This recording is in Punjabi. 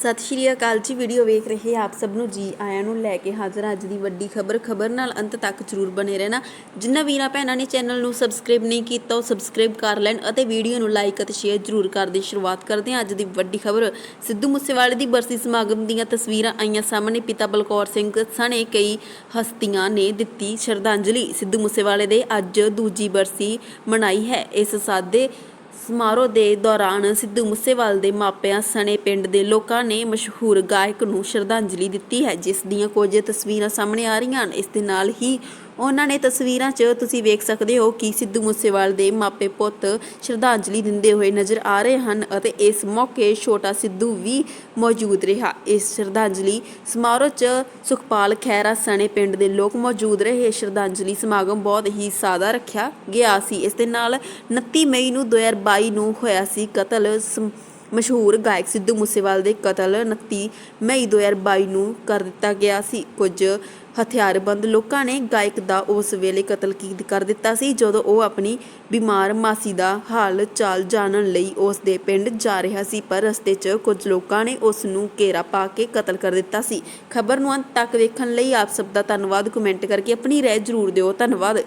ਸਤਿ ਸ਼੍ਰੀ ਅਕਾਲ ਜੀ, ਵੀਡੀਓ ਵੇਖ ਰਹੇ ਆਪ ਸਭ ਨੂੰ ਜੀ ਆਇਆਂ ਨੂੰ ਲੈ ਕੇ ਹਾਜ਼ਰ ਅੱਜ ਦੀ ਵੱਡੀ ਖਬਰ ਖਬਰ ਨਾਲ ਅੰਤ ਤੱਕ ਜਰੂਰ ਬਨੇ ਰਹਿਣਾ। ਜਿਨ੍ਹਾਂ ਵੀਰਾਂ ਭੈਣਾਂ ਨੇ ਚੈਨਲ ਨੂੰ ਸਬਸਕ੍ਰਾਈਬ ਨਹੀਂ ਕੀਤਾ, ਉਹ ਸਬਸਕ੍ਰਾਈਬ ਕਰ ਲੈਣ ਅਤੇ ਵੀਡੀਓ ਨੂੰ ਲਾਈਕ ਅਤੇ ਸ਼ੇਅਰ ਜਰੂਰ ਕਰ ਦੇ ਸ਼ੁਰੂਆਤ ਕਰਦੇ ਹਾਂ ਅੱਜ ਦੀ ਵੱਡੀ ਖਬਰ। ਸਿੱਧੂ ਮੂਸੇਵਾਲੇ ਦੀ ਬਰਸੀ ਸਮਾਗਮ ਦੀਆਂ ਤਸਵੀਰਾਂ ਆਈਆਂ ਸਾਹਮਣੇ। ਪਿਤਾ ਬਲਕੌਰ ਸਿੰਘ ਸਣੇ ਕਈ ਹਸਤੀਆਂ ਨੇ ਦਿੱਤੀ ਸ਼ਰਧਾਂਜਲੀ। ਸਿੱਧੂ ਮੂਸੇਵਾਲੇ ਦੇ ਅੱਜ ਦੂਜੀ ਬਰਸੀ ਮਨਾਈ ਹੈ। ਇਸ ਸਾਦੇ ਸਮਾਰੋਹ ਦੇ ਦੌਰਾਨ ਸਿੱਧੂ ਮੂਸੇਵਾਲ ਦੇ ਮਾਪਿਆਂ ਸਣੇ ਪਿੰਡ ਦੇ ਲੋਕਾਂ ਨੇ ਮਸ਼ਹੂਰ ਗਾਇਕ ਨੂੰ ਸ਼ਰਧਾਂਜਲੀ ਦਿੱਤੀ ਹੈ, ਜਿਸ ਦੀਆਂ ਕੁਝ ਤਸਵੀਰਾਂ ਸਾਹਮਣੇ ਆ ਰਹੀਆਂ ਹਨ। ਇਸ ਦੇ ਨਾਲ ਹੀ ਉਹਨਾਂ ਨੇ ਤਸਵੀਰਾਂ 'ਚ ਤੁਸੀਂ ਵੇਖ ਸਕਦੇ ਹੋ ਕਿ ਸਿੱਧੂ ਮੂਸੇਵਾਲ ਦੇ ਮਾਪੇ ਪੁੱਤ ਸ਼ਰਧਾਂਜਲੀ ਦਿੰਦੇ ਹੋਏ ਨਜ਼ਰ ਆ ਰਹੇ ਹਨ ਅਤੇ ਇਸ ਮੌਕੇ ਛੋਟਾ ਸਿੱਧੂ ਵੀ ਮੌਜੂਦ ਰਿਹਾ। ਇਸ ਸ਼ਰਧਾਂਜਲੀ ਸਮਾਰੋਹ 'ਚ ਸੁਖਪਾਲ ਖਹਿਰਾ ਸਣੇ ਪਿੰਡ ਦੇ ਲੋਕ ਮੌਜੂਦ ਰਹੇ। ਸ਼ਰਧਾਂਜਲੀ ਸਮਾਗਮ ਬਹੁਤ ਹੀ ਸਾਦਾ ਰੱਖਿਆ ਗਿਆ ਸੀ। ਇਸ ਦੇ ਨਾਲ 29 ਮਈ ਨੂੰ 2022 ਨੂੰ ਹੋਇਆ ਸੀ ਕਤਲ। ਮਸ਼ਹੂਰ ਗਾਇਕ ਸਿੱਧੂ ਮੂਸੇਵਾਲ ਦੇ ਕਤਲ 29 ਮਈ 2022 ਨੂੰ ਕਰ ਦਿੱਤਾ ਗਿਆ ਸੀ। ਕੁਝ ਹਥਿਆਰਬੰਦ ਲੋਕਾਂ ਨੇ ਗਾਇਕ ਦਾ ਉਸ ਵੇਲੇ ਕਤਲ ਕੀ- ਕਰ ਦਿੱਤਾ ਸੀ, ਜਦੋਂ ਉਹ ਆਪਣੀ ਬਿਮਾਰ ਮਾਸੀ ਦਾ ਹਾਲ ਚਾਲ ਜਾਣਨ ਲਈ ਉਸ ਦੇ ਪਿੰਡ ਜਾ ਰਿਹਾ ਸੀ, ਪਰ ਰਸਤੇ 'ਚ ਕੁਝ ਲੋਕਾਂ ਨੇ ਉਸ ਨੂੰ ਘੇਰਾ ਪਾ ਕੇ ਕਤਲ ਕਰ ਦਿੱਤਾ ਸੀ। ਖਬਰ ਨੂੰ ਅੰਤ ਤੱਕ ਵੇਖਣ ਲਈ ਆਪ ਸਭ ਦਾ ਧੰਨਵਾਦ। ਕਮੈਂਟ ਕਰਕੇ ਆਪਣੀ ਰਾਏ ਜ਼ਰੂਰ ਦਿਓ। ਧੰਨਵਾਦ।